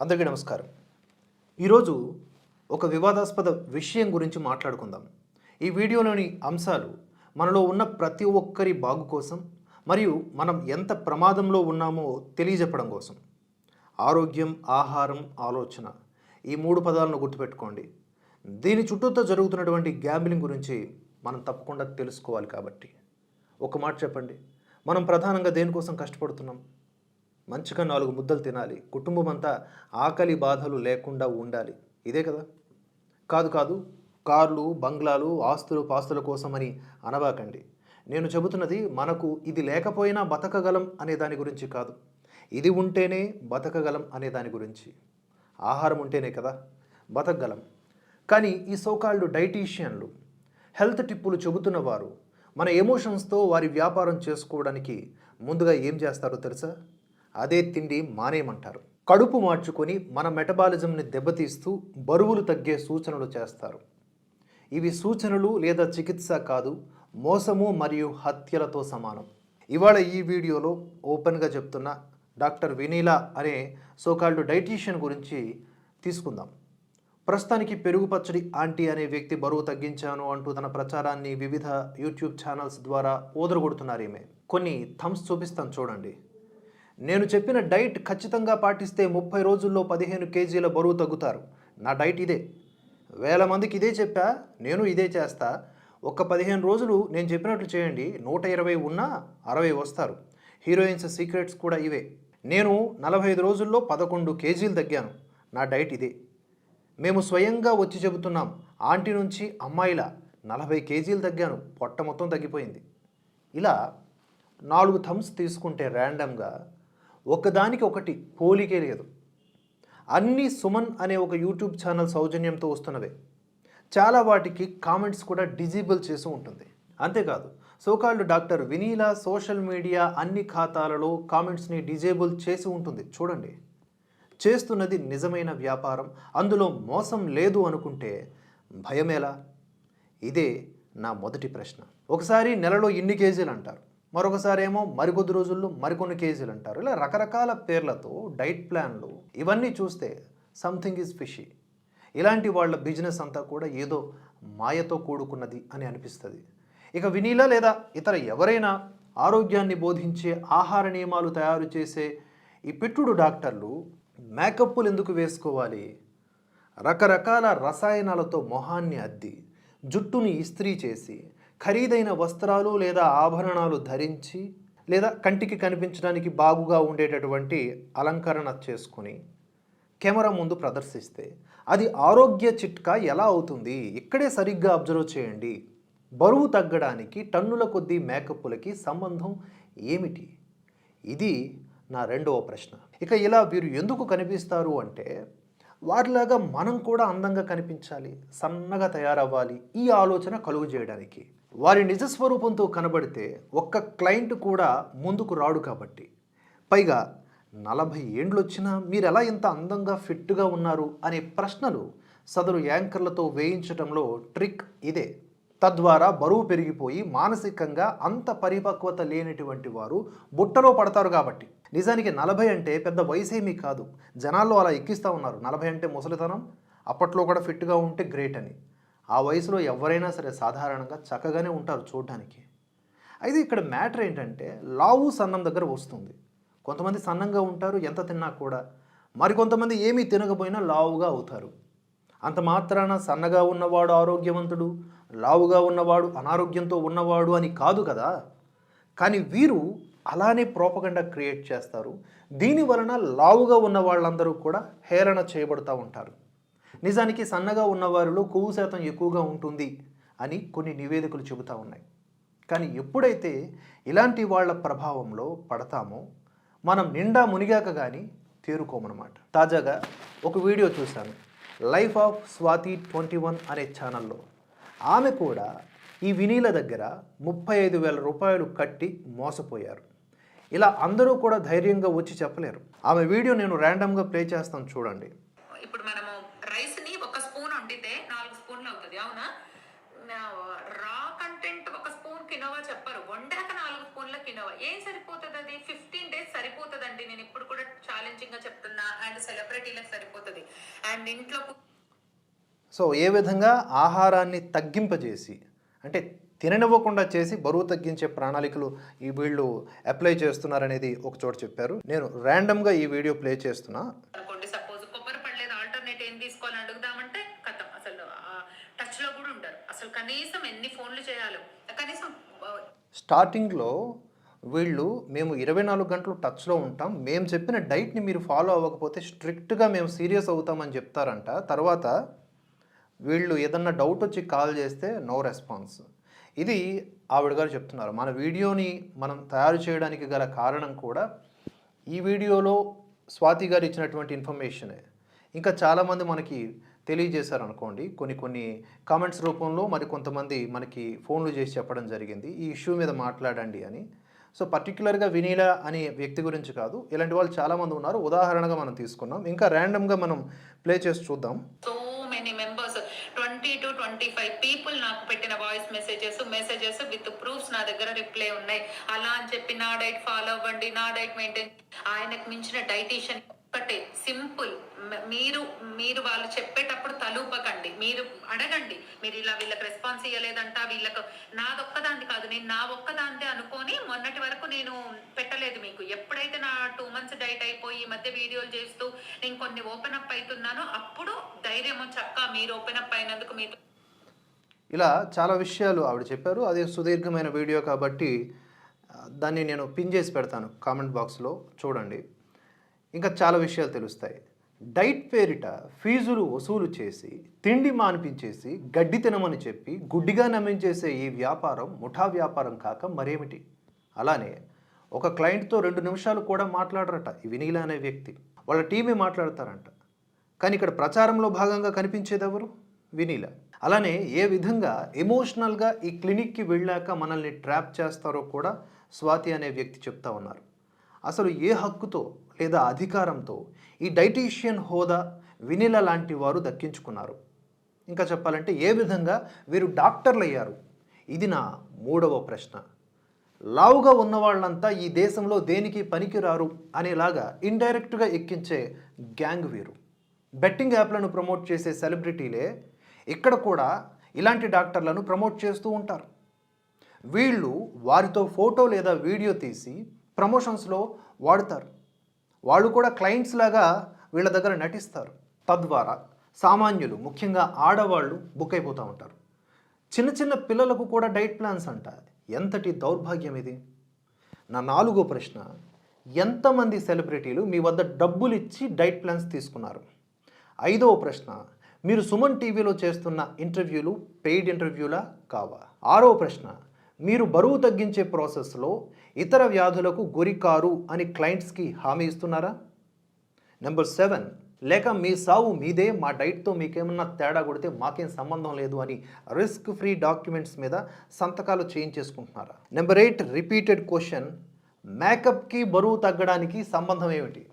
అందరికీ నమస్కారం. ఈరోజు ఒక వివాదాస్పద విషయం గురించి మాట్లాడుకుందాం. ఈ వీడియోలోని అంశాలు మనలో ఉన్న ప్రతి ఒక్కరి బాగు కోసం మరియు మనం ఎంత ప్రమాదంలో ఉన్నామో తెలియజెప్పడం కోసం. ఆరోగ్యం ఆహారం ఆలోచన ఈ మూడు పదాలను గుర్తుపెట్టుకోండి. దీని చుట్టూతో జరుగుతున్నటువంటి గ్యాంబ్లింగ్ గురించి మనం తప్పకుండా తెలుసుకోవాలి కాబట్టి. ఒక మాట చెప్పండి. మనం ప్రధానంగా దేనికోసం కష్టపడుతున్నాం? మంచిగా నాలుగు ముద్దలు తినాలి. కుటుంబం అంతా ఆకలి బాధలు లేకుండా ఉండాలి. ఇదే కదా? కాదు కాదు కార్లు బంగ్లాలు ఆస్తులు పాస్తుల కోసమని అనబాకండి. నేను చెబుతున్నది మనకు ఇది లేకపోయినా బతకగలం అనే దాని గురించి కాదు. ఇది ఉంటేనే బతకగలం అనే దాని గురించి. ఆహారం ఉంటేనే కదా బతకగలం. కానీ ఈ సోకాల్డ్ డైటీషియన్లు హెల్త్ టిప్పులు చెబుతున్న వారు మన ఎమోషన్స్తో వారి వ్యాపారం చేసుకోవడానికి ముందుగా ఏం చేస్తారో తెలుసా? అదే తిండి మానేయమంటారు. కడుపు మార్చుకొని మన మెటబాలిజంని దెబ్బతీస్తూ బరువులు తగ్గే సూచనలు చేస్తారు. ఇవి సూచనలు లేదా చికిత్స కాదు మోసము మరియు హత్యలతో సమానం. ఇవాళ ఈ వీడియోలో ఓపెన్గా చెప్తున్న డాక్టర్ వినీలా అనే సోకాల్డ్ డైటీషియన్ గురించి తీసుకుందాం. ప్రస్తుతానికి పెరుగు పచ్చడి ఆంటీ అనే వ్యక్తి బరువు తగ్గించాను అంటూ తన ప్రచారాన్ని వివిధ యూట్యూబ్ ఛానల్స్ ద్వారా ఓదరగొడుతున్నారు ఈమె. కొన్ని థమ్స్ చూపిస్తాను చూడండి. నేను చెప్పిన డైట్ ఖచ్చితంగా పాటిస్తే ముప్పై రోజుల్లో పదిహేను కేజీల బరువు తగ్గుతారు. నా డైట్ ఇదే. వేల మందికి ఇదే చెప్పా నేను ఇదే చేస్తా. ఒక పదిహేను రోజులు నేను చెప్పినట్లు చేయండి. నూట ఇరవై ఉన్నా అరవై వస్తారు. హీరోయిన్స్ సీక్రెట్స్ కూడా ఇవే. నేను నలభై ఐదు రోజుల్లో పదకొండు కేజీలు తగ్గాను. నా డైట్ ఇదే. మేము స్వయంగా వచ్చి చెబుతున్నాం. ఆంటీ నుంచి అమ్మాయిల నలభై కేజీలు తగ్గాను. పొట్ట మొత్తం తగ్గిపోయింది. ఇలా నాలుగు థమ్స్ తీసుకుంటే ర్యాండమ్గా ఒకదానికి ఒకటి పోలికే లేదు. అన్ని సుమన్ అనే ఒక యూట్యూబ్ ఛానల్ సౌజన్యంతో వస్తున్నవే. చాలా వాటికి కామెంట్స్ కూడా డిజేబుల్ చేసి ఉంటుంది. అంతేకాదు so called doctor Vineela social media అన్ని ఖాతాలలో కామెంట్స్ని డిజేబుల్ చేసి ఉంటుంది. చూడండి. చేస్తున్నది నిజమైన వ్యాపారం అందులో మోసం లేదు అనుకుంటే భయమేలా? ఇదే నా మొదటి ప్రశ్న. ఒకసారి నెలలో ఇన్ని కేజీలు అంటారు. మరొకసారి ఏమో మరికొద్ది రోజుల్లో మరికొన్ని కేజీలు అంటారు. ఇలా రకరకాల పేర్లతో డైట్ ప్లాన్లు ఇవన్నీ చూస్తే సంథింగ్ ఈజ్ ఫిషీ ఇలాంటి వాళ్ళ బిజినెస్ అంతా కూడా ఏదో మాయతో కూడుకున్నది అని అనిపిస్తుంది. ఇక వినీలా లేదా ఇతర ఎవరైనా ఆరోగ్యాన్ని బోధించే ఆహార నియమాలు తయారు చేసే ఈ పిట్టుడు డాక్టర్లు మేకప్పులు ఎందుకు వేసుకోవాలి? రకరకాల రసాయనాలతో మొహాన్ని అద్ది జుట్టుని ఇస్త్రీ చేసి ఖరీదైన వస్త్రాలు లేదా ఆభరణాలు ధరించి లేదా కంటికి కనిపించడానికి బాగుగా ఉండేటటువంటి అలంకరణ చేసుకుని కెమెరా ముందు ప్రదర్శిస్తే అది ఆరోగ్య చిట్కా ఎలా అవుతుంది? ఇక్కడే సరిగ్గా అబ్జర్వ్ చేయండి. బరువు తగ్గడానికి టన్నుల కొద్దీ మేకప్లకి సంబంధం ఏమిటి? ఇది నా రెండవ ప్రశ్న. ఇక ఇలా వీరు ఎందుకు కనిపిస్తారు అంటే వారిలాగా మనం కూడా అందంగా కనిపించాలి సన్నగా తయారవ్వాలి ఈ ఆలోచన కలుగు చేయడానికి. వారి నిజస్వరూపంతో కనబడితే ఒక్క క్లయింట్ కూడా ముందుకు రాడు కాబట్టి. పైగా నలభై ఏండ్లు వచ్చినా మీరు ఎలా ఇంత అందంగా ఫిట్గా ఉన్నారు అనే ప్రశ్నలు సదరు యాంకర్లతో వేయించడంలో ట్రిక్ ఇదే. తద్వారా బరువు పెరిగిపోయి మానసికంగా అంత పరిపక్వత లేనటువంటి వారు బుట్టలో పడతారు కాబట్టి. నిజానికి నలభై అంటే పెద్ద వయసేమీ కాదు. జనాల్లో అలా ఎక్కిస్తూ ఉన్నారు. నలభై అంటే ముసలితనం అప్పట్లో కూడా ఫిట్గా ఉంటే గ్రేట్ అని. ఆ వయసులో ఎవరైనా సరే సాధారణంగా చక్కగానే ఉంటారు చూడడానికి. అయితే ఇక్కడ మ్యాటర్ ఏంటంటే లావు సన్నం దగ్గర వస్తుంది. కొంతమంది సన్నంగా ఉంటారు ఎంత తిన్నా కూడా. మరికొంతమంది ఏమీ తినకపోయినా లావుగా అవుతారు. అంత మాత్రాన సన్నగా ఉన్నవాడు ఆరోగ్యవంతుడు లావుగా ఉన్నవాడు అనారోగ్యంతో ఉన్నవాడు అని కాదు కదా. కానీ వీరు అలానే ప్రోపగండా క్రియేట్ చేస్తారు. దీని వలన లావుగా ఉన్న వాళ్ళందరూ కూడా హేళన చేయబడుతూ ఉంటారు. నిజానికి సన్నగా ఉన్నవారిలో కొవ్వు శాతం ఎక్కువగా ఉంటుంది అని కొన్ని నివేదికలు చెబుతూ ఉన్నాయి. కానీ ఎప్పుడైతే ఇలాంటి వాళ్ళ ప్రభావంలో పడతామో మనం నిండా మునిగాక కానీ తేరుకోమన్నమాట. తాజాగా ఒక వీడియో చూశాను. Life of Swathi twenty one అనే ఛానల్లో. ఆమె కూడా ఈ వినీల దగ్గర ముప్పై ఐదు వేల రూపాయలు కట్టి మోసపోయారు. ఇలా అందరూ కూడా ధైర్యంగా వచ్చి చెప్పలేరు. ఆమె వీడియో నేను ర్యాండమ్గా ప్లే చేస్తాను చూడండి. ఇప్పుడు మనము రైస్ని ఒక స్పూన్ వండితే నాలుగు స్పూన్లు అవుతుంది అవునా? రా కంటెంట్ ఒక స్పూన్ కినోవా చెప్పరు. వండాక నాలుగు స్పూన్ల కినోవా. ఏం సరిపోతుంది అది ఫిఫ్టీన్ డేస్ సరిపోతుంది సరిపోదండి నేను ఇప్పుడు కూడా ఛాలెంజింగ్గా చెప్తున్నా అండ్ సెలబ్రిటీలకు సరిపోతుంది. అండ్ ఇంట్లో సో ఏ విధంగా ఆహారాన్ని తగ్గింపజేసి అంటే తిననివ్వకుండా చేసి బరువు తగ్గించే ప్రణాళికలు ఈ వీళ్ళు అప్లై చేస్తున్నారనేది ఒక చోట చెప్పారు. నేను ర్యాండమ్గా ఈ వీడియో ప్లే చేస్తున్నా. అనుకోండి సపోజ్ కొబ్బరి పడలేదు ఆల్టర్నేట్ ఏం తీసుకోవాలని అడుగుదామంటే కథం. అసలు టచ్లో కూడా ఉండరు. అసలు కనీసం ఎన్ని ఫోన్లు చేయాలో. కనీసం స్టార్టింగ్లో వీళ్ళు మేము ఇరవై నాలుగు గంటలు టచ్లో ఉంటాం. మేము చెప్పిన డైట్ని మీరు ఫాలో అవ్వకపోతే స్ట్రిక్ట్గా మేము సీరియస్ అవుతామని చెప్తారంట. తర్వాత వీళ్ళు ఏదన్నా డౌట్ వచ్చి కాల్ చేస్తే నో రెస్పాన్స్ ఇది ఆవిడ గారు చెప్తున్నారు. మన వీడియోని మనం తయారు చేయడానికి గల కారణం కూడా ఈ వీడియోలో స్వాతి గారు ఇచ్చినటువంటి ఇన్ఫర్మేషనే. ఇంకా చాలామంది మనకి తెలియజేశారు అనుకోండి కొన్ని కొన్ని కామెంట్స్ రూపంలో మరి కొంతమంది మనకి ఫోన్లు చేసి చెప్పడం జరిగింది. ఈ ఇష్యూ మీద మాట్లాడండి అని. సో పర్టికులర్గా వినీల అనే వ్యక్తి గురించి కాదు. ఇలాంటి వాళ్ళు చాలామంది ఉన్నారు. ఉదాహరణగా మనం తీసుకున్నాం. ఇంకా ర్యాండమ్గా మనం ప్లే చేసి చూద్దాం. So many twenty five people నాకు పెట్టిన voice messages messages with proofs నా దగ్గర రిప్లై ఉన్నాయి. అలా అని చెప్పి నా డైట్ ఫాలో అవ్వండి నా డైట్ మెయింటైన్ ఆయనకు మించిన డైటీషియన్ ఒకటే సింపుల్ మీరు మీరు వాళ్ళు చెప్పేటప్పుడు తలూపకండి. మీరు అడగండి. మీరు ఇలా వీళ్ళకి రెస్పాన్స్ ఇవ్వలేదంట వీళ్ళకు నాదొక్కదాంది కాదు. నేను నా ఒక్కదాందే అనుకొని మొన్నటి వరకు నేను పెట్టలేదు మీకు. ఎప్పుడైతే నా టూ మంత్స్ డైట్ అయిపోయి ఈ మధ్య వీడియోలు చేస్తూ నేను కొన్ని ఓపెన్ అప్ అవుతున్నానో అప్పుడు ధైర్యం చక్క మీరు ఓపెన్ అప్ అయినందుకు మీతో ఇలా చాలా విషయాలు ఆవిడ చెప్పారు. అదే సుదీర్ఘమైన వీడియో కాబట్టి దాన్ని నేను పిన్ చేసి పెడతాను. కామెంట్ బాక్స్లో చూడండి. ఇంకా చాలా విషయాలు తెలుస్తాయి. డైట్ పేరిట ఫీజులు వసూలు చేసి తిండి మానిపించేసి గడ్డి తినమని చెప్పి గుడ్డిగా నమ్మించేసే ఈ వ్యాపారం ముఠా వ్యాపారం కాక మరేమిటి? అలానే ఒక క్లయింట్తో రెండు నిమిషాలు కూడా మాట్లాడరట ఈ వినీల అనే వ్యక్తి. వాళ్ళ టీమే మాట్లాడతారంట. కానీ ఇక్కడ ప్రచారంలో భాగంగా కనిపించేది ఎవరు వినీల. అలానే ఏ విధంగా ఎమోషనల్గా ఈ క్లినిక్కి వెళ్ళాక మనల్ని ట్రాప్ చేస్తారో కూడా స్వాతి అనే వ్యక్తి చెప్తా ఉన్నారు. అసలు ఏ హక్కుతో లేదా అధికారంతో ఈ డైటీషియన్ హోదా వినిల లాంటి వారు దక్కించుకున్నారు? ఇంకా చెప్పాలంటే ఏ విధంగా వీరు డాక్టర్లు అయ్యారు ఇది నా మూడవ ప్రశ్న. లావుగా ఉన్న వాళ్ళంతా ఈ దేశంలో దేనికి పనికిరారు అనేలాగా ఇండైరెక్ట్గా ఎక్కించే గ్యాంగ్ వీరు. బెట్టింగ్ యాప్లను ప్రమోట్ చేసే సెలబ్రిటీలే ఇక్కడ కూడా ఇలాంటి డాక్టర్లను ప్రమోట్ చేస్తూ ఉంటారు. వీళ్ళు వారితో ఫోటో లేదా వీడియో తీసి ప్రమోషన్స్లో వాడుతారు. వాళ్ళు కూడా క్లయింట్స్ లాగా వీళ్ళ దగ్గర నటిస్తారు. తద్వారా సామాన్యులు ముఖ్యంగా ఆడవాళ్ళు బుక్ అయిపోతూ ఉంటారు. చిన్న చిన్న పిల్లలకు కూడా డైట్ ప్లాన్స్ అంట ఎంతటి దౌర్భాగ్యం ఇది? నా నాలుగో ప్రశ్న ఎంతమంది సెలబ్రిటీలు మీ వద్ద డబ్బులు ఇచ్చి డైట్ ప్లాన్స్ తీసుకున్నారు? ఐదవ ప్రశ్న మీరు సుమన్ టీవీలో చేస్తున్న ఇంటర్వ్యూలు పెయిడ్ ఇంటర్వ్యూలా కావా? ఆరో ప్రశ్న మీరు బరువు తగ్గించే ప్రాసెస్లో ఇతర వ్యాధులకు గురికారు అని క్లయింట్స్కి హామీ ఇస్తున్నారా? నెంబర్ సెవెన్ లేక మీ సావు మీదే మా డైట్తో మీకేమన్నా తేడా కొడితే మాకేం సంబంధం లేదు అని రిస్క్ ఫ్రీ డాక్యుమెంట్స్ మీద సంతకాలు చేయించేసుకుంటున్నారా? నెంబర్ ఎయిట్ రిపీటెడ్ క్వశ్చన్ మేకప్కి బరువు తగ్గడానికి సంబంధం ఏమిటి?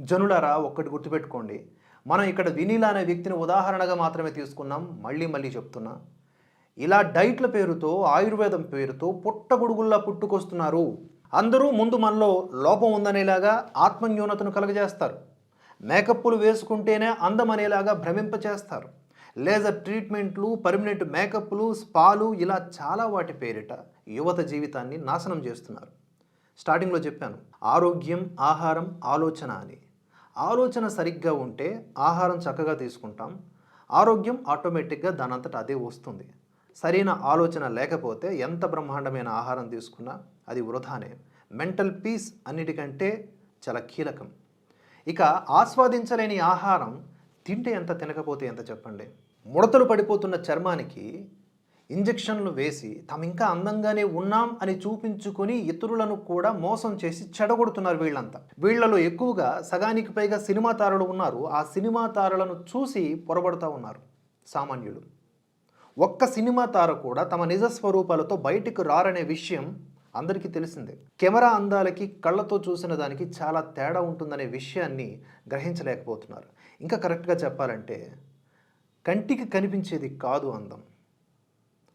జనులారా ఒక్కటి గుర్తుపెట్టుకోండి. మనం ఇక్కడ వినీలా అనే వ్యక్తిని ఉదాహరణగా మాత్రమే తీసుకున్నాం. మళ్ళీ మళ్ళీ చెప్తున్నా. ఇలా డైట్ల పేరుతో ఆయుర్వేదం పేరుతో పుట్టగొడుగుల్లా పుట్టుకొస్తున్నారు. అందరూ ముందు మనలో లోపం ఉందనేలాగా ఆత్మన్యూనతను కలుగజేస్తారు. మేకప్లు వేసుకుంటేనే అందం అనేలాగా భ్రమింపచేస్తారు. లేజర్ ట్రీట్మెంట్లు పర్మనెంట్ మేకప్లు స్పాలు ఇలా చాలా వాటి పేరిట యువత జీవితాన్ని నాశనం చేస్తున్నారు. స్టార్టింగ్లో చెప్పాను ఆరోగ్యం ఆహారం ఆలోచన అని. ఆలోచన సరిగ్గా ఉంటే ఆహారం చక్కగా తీసుకుంటాం. ఆరోగ్యం ఆటోమేటిక్గా దానంతట అదే వస్తుంది. సరైన ఆలోచన లేకపోతే ఎంత బ్రహ్మాండమైన ఆహారం తీసుకున్నా అది వృధానే. మెంటల్ పీస్ అన్నిటికంటే చాలా కీలకం. ఇక ఆస్వాదించలేని ఆహారం తింటే ఎంత తినకపోతే ఎంత చెప్పండి? ముడతలు పడిపోతున్న చర్మానికి ఇంజెక్షన్లు వేసి తాము ఇంకా అందంగానే ఉన్నాం అని చూపించుకొని ఇతరులను కూడా మోసం చేసి చెడగొడుతున్నారు వీళ్ళంతా. వీళ్ళలో ఎక్కువగా సగానికి పైగా సినిమా తారలు ఉన్నారు. ఆ సినిమా తారలను చూసి పొరబడుతూ ఉన్నారు సామాన్యులు. ఒక్క సినిమా తార కూడా తమ నిజ స్వరూపాలతో బయటికి రారనే విషయం అందరికీ తెలిసిందే. కెమెరా అందాలకి కళ్ళతో చూసిన దానికి చాలా తేడా ఉంటుందనే విషయాన్ని గ్రహించలేకపోతున్నారు. ఇంకా కరెక్ట్గా చెప్పాలంటే కంటికి కనిపించేది కాదు అందం.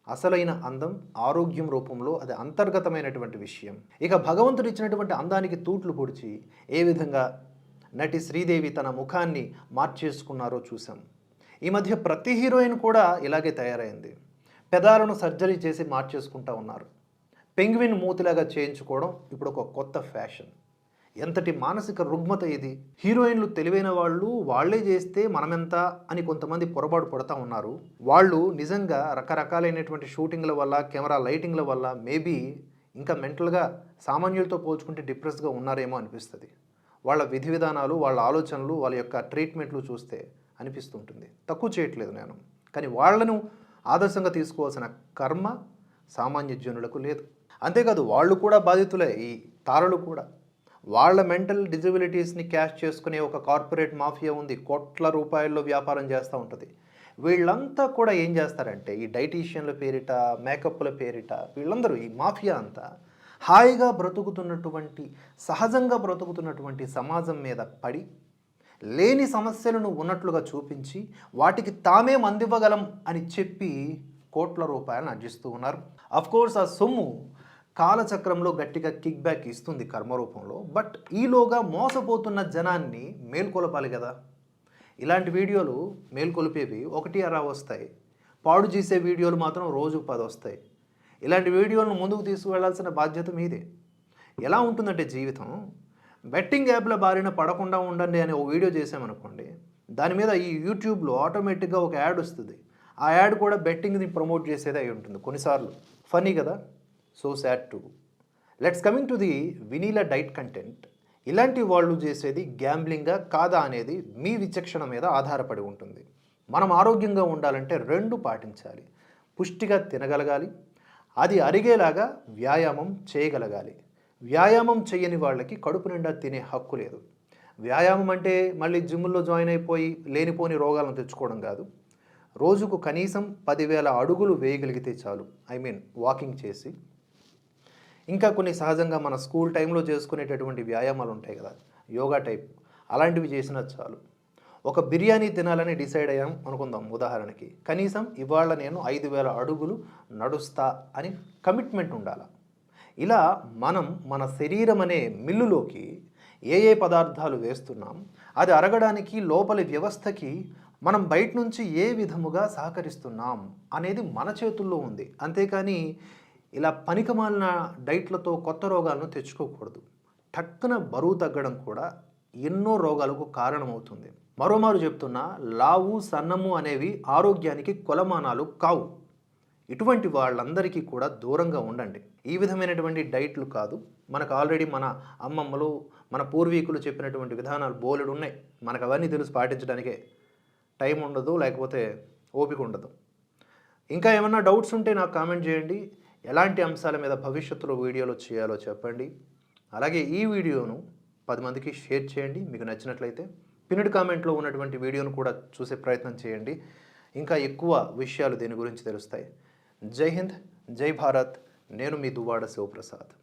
అసలైన అందం ఆరోగ్యం రూపంలో అది అంతర్గతమైనటువంటి విషయం. ఇక భగవంతుడు ఇచ్చినటువంటి అందానికి తూట్లు పొడిచి ఏ విధంగా నటి శ్రీదేవి తన ముఖాన్ని మార్చేసుకున్నారో చూసాం ఈ మధ్య ప్రతి హీరోయిన్ కూడా ఇలాగే తయారైంది. పెదాలను సర్జరీ చేసి మార్చేసుకుంటా ఉన్నారు. పెంగ్విన్ మూతిలాగా చేయించుకోవడం ఇప్పుడు ఒక కొత్త ఫ్యాషన్. ఎంతటి మానసిక రుగ్మత ఇది? హీరోయిన్లు తెలివైన వాళ్ళు వాళ్ళే చేస్తే మనమెంత అని కొంతమంది పొరపాటు పడుతూ ఉన్నారు. వాళ్ళు నిజంగా రకరకాలైనటువంటి షూటింగ్ల వల్ల కెమెరా లైటింగ్ల వల్ల మేబీ ఇంకా మెంటల్గా సామాన్యులతో పోల్చుకుంటే డిప్రెస్గా ఉన్నారేమో అనిపిస్తుంది. వాళ్ళ విధి విధానాలు వాళ్ళ ఆలోచనలు వాళ్ళ యొక్క ట్రీట్మెంట్లు చూస్తే అనిపిస్తుంటుంది. తక్కువ చేయట్లేదు నేను. కానీ వాళ్ళను ఆదర్శంగా తీసుకోవాల్సిన కర్మ సామాన్య జనులకు లేదు. అంతేకాదు వాళ్ళు కూడా బాధితులే ఈ తారలు కూడా. వాళ్ళ మెంటల్ డిజబిలిటీస్ని క్యాష్ చేసుకునే ఒక కార్పొరేట్ మాఫియా ఉంది కోట్ల రూపాయల్లో వ్యాపారం చేస్తూ ఉంటుంది. వీళ్ళంతా కూడా ఏం చేస్తారంటే ఈ డైటీషియన్ల పేరిట మేకప్ల పేరిట వీళ్ళందరూ ఈ మాఫియా అంతా హాయిగా బ్రతుకుతున్నటువంటి సహజంగా బ్రతుకుతున్నటువంటి సమాజం మీద పడి లేని సమస్యలను ఉన్నట్లుగా చూపించి వాటికి తామే మందివ్వగలం అని చెప్పి కోట్ల రూపాయలను అర్జిస్తూ ఉన్నారు. కోర్స్ ఆ సొమ్ము కాలచక్రంలో గట్టిగా కిక్ బ్యాక్ ఇస్తుంది కర్మ రూపంలో బట్ ఈలోగా మోసపోతున్న జనాన్ని మేల్కొలపాలి కదా. ఇలాంటి వీడియోలు మేల్కొలిపేవి ఒకటి అరా వస్తాయి. పాడు చేసే వీడియోలు మాత్రం రోజు పది వస్తాయి. ఇలాంటి వీడియోలను ముందుకు తీసుకువెళ్ళాల్సిన బాధ్యత మీదే. ఎలా ఉంటుందంటే జీవితం? బెట్టింగ్ యాప్ల బారిన పడకుండా ఉండండి అనే ఒక వీడియో చేసామనుకోండి దాని మీద ఈ యూట్యూబ్లో ఆటోమేటిక్గా ఒక యాడ్ వస్తుంది. ఆ యాడ్ కూడా బెట్టింగ్ని ప్రమోట్ చేసేది అయి ఉంటుంది కొన్నిసార్లు. ఫనీ కదా? So sad to let's coming to the Vineela diet content ఇలాంటి వాళ్ళు చేసేది గ్యాంబ్లింగా కాదా అనేది మీ విచక్షణ మీద ఆధారపడి ఉంటుంది. మనం ఆరోగ్యంగా ఉండాలంటే రెండు పాటించాలి. పుష్టిగా తినగలగాలి. అది అరిగేలాగా వ్యాయామం చేయగలగాలి. వ్యాయామం చేయని వాళ్ళకి కడుపు నిండా తినే హక్కు లేదు. వ్యాయామం అంటే మళ్ళీ జిమ్లో జాయిన్ అయిపోయి లేనిపోని రోగాలను తెచ్చుకోవడం కాదు. రోజుకు కనీసం పదివేల అడుగులు వేయగలిగితే చాలు. ఐ మీన్ వాకింగ్ చేసి. ఇంకా కొన్ని సహజంగా మన స్కూల్ టైంలో చేసుకునేటటువంటి వ్యాయామాలు ఉంటాయి కదా యోగా టైప్. అలాంటివి చేసినా చాలు. ఒక బిర్యానీ తినాలని డిసైడ్ అయ్యాం అనుకుందాం ఉదాహరణకి. కనీసం ఇవాళ నేను ఐదు వేల అడుగులు నడుస్తా అని కమిట్మెంట్ ఉండాలి? ఇలా మనం మన శరీరం అనే మిల్లులోకి ఏ ఏ పదార్థాలు వేస్తున్నాం అది అరగడానికి లోపలి వ్యవస్థకి మనం బయట నుంచి ఏ విధముగా సహకరిస్తున్నాం అనేది మన చేతుల్లో ఉంది. అంతేకాని ఇలా పనికమాలిన డైట్లతో కొత్త రోగాలను తెచ్చుకోకూడదు. టక్కున బరువు తగ్గడం కూడా ఎన్నో రోగాలకు కారణమవుతుంది. మరోమారు చెప్తున్నా లావు సన్నము అనేవి ఆరోగ్యానికి కొలమానాలు కావు. ఇటువంటి వాళ్ళందరికీ కూడా దూరంగా ఉండండి. ఈ విధమైనటువంటి డైట్లు కాదు. మనకు ఆల్రెడీ మన అమ్మమ్మలు మన పూర్వీకులు చెప్పినటువంటి విధానాలు బోలెడు ఉన్నాయి. మనకు అవన్నీ తెలుసు పాటించడానికే. టైం ఉండదు లేకపోతే ఓపిక ఉండదు. ఇంకా ఏమన్నా డౌట్స్ ఉంటే నాకు కామెంట్ చేయండి. ఎలాంటి అంశాల మీద భవిష్యత్తులో వీడియోలు చేయాలో చెప్పండి. అలాగే ఈ వీడియోను పది మందికి షేర్ చేయండి. మీకు నచ్చినట్లయితే పిన్నుడ్ కామెంట్లో ఉన్నటువంటి వీడియోను కూడా చూసే ప్రయత్నం చేయండి. ఇంకా ఎక్కువ విషయాలు దీని గురించి తెలుస్తాయి. జై హింద్ జై భారత్. నేను మీ దువ్వాడ శివప్రసాద్.